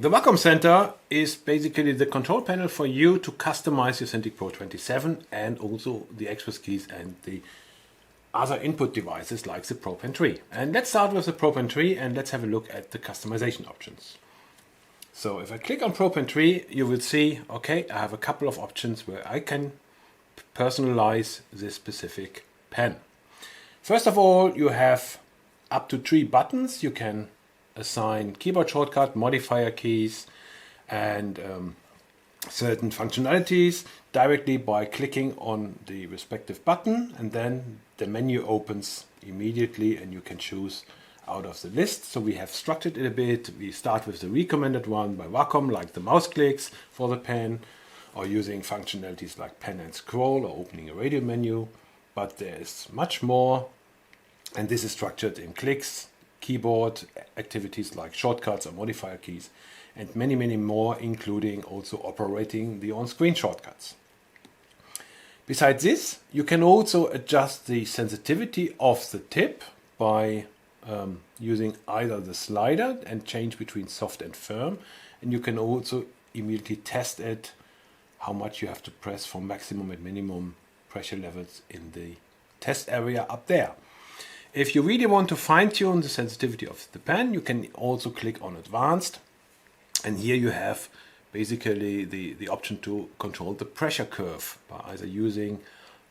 The Wacom Center is basically the control panel for you to customize your Cintiq Pro 27 and also the Express keys and the other input devices like the Pro Pen 3. And let's start with the Pro Pen 3 and let's have a look at the customization options. So if I click on Pro Pen 3, you will see, okay, I have a couple of options where I can personalize this specific pen. First of all, you have up to three buttons. You can assign keyboard shortcut, modifier keys, and um, certain functionalities directly by clicking on the respective button and then the menu opens immediately and you can choose out of the list. So we have structured it a bit. We start with the recommended one by Wacom, like the mouse clicks for the pen, or using functionalities like pen and scroll or opening a radio menu. But there is much more, and this is structured in clicks, keyboard activities like shortcuts or modifier keys, and many, many more, including also operating the on-screen shortcuts. Besides this, you can also adjust the sensitivity of the tip by um, using either the slider and change between soft and firm, and you can also immediately test it how much you have to press for maximum and minimum pressure levels in the test area up there. If you really want to fine tune the sensitivity of the pen, you can also click on advanced and here you have basically the, the option to control the pressure curve by either using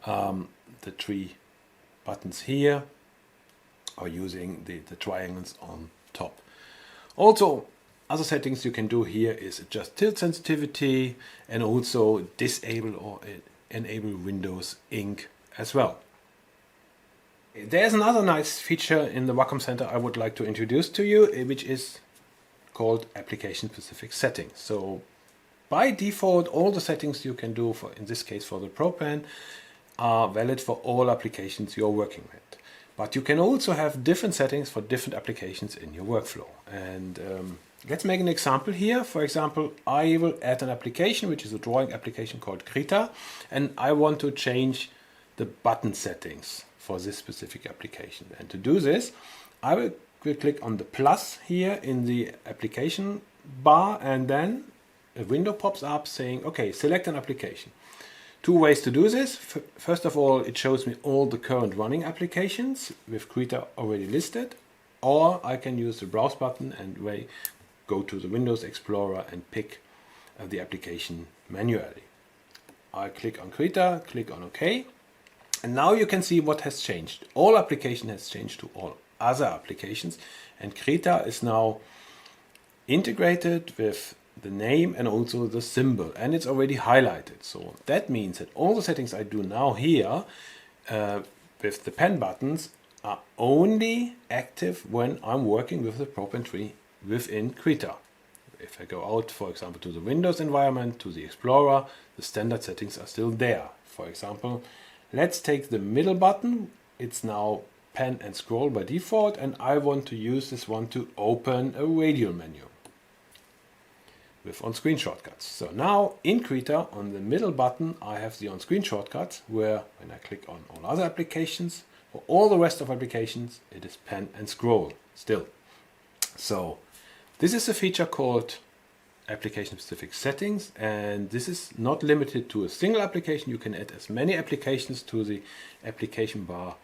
um, the three buttons here or using the, the triangles on top. Also, other settings you can do here is adjust tilt sensitivity and also disable or enable Windows Ink as well. There's another nice feature in the Wacom Center I would like to introduce to you, which is called application specific settings. So by default, all the settings you can do for, in this case for the Pro Pen, are valid for all applications you're working with. But you can also have different settings for different applications in your workflow. And um, let's make an example here. For example, I will add an application, which is a drawing application called Krita, and I want to change the button settings for this specific application. And to do this, I will click on the plus here in the application bar and then a window pops up saying, okay, select an application. Two ways to do this. First of all, it shows me all the current running applications with Krita already listed, or I can use the browse button and go to the Windows Explorer and pick uh, the application manually. I click on Krita, click on OK, and now you can see what has changed. All application has changed to all other applications, and Krita is now integrated with the name and also the symbol and it's already highlighted so that means that all the settings I do now here uh, with the pen buttons are only active when I'm working with the Pro Pen 3 within Krita. If I go out for example to the Windows environment, to the Explorer, the standard settings are still there. For example, let's take the middle button, it's now pen and scroll by default and I want to use this one to open a radial menu with on-screen shortcuts. So now in Krita on the middle button I have the on-screen shortcuts where when I click on all other applications for all the rest of applications it is pen and scroll still. So this is a feature called application specific settings and this is not limited to a single application you can add as many applications to the application bar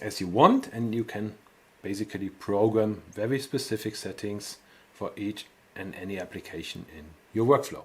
as you want and you can basically program very specific settings for each and any application in your workflow.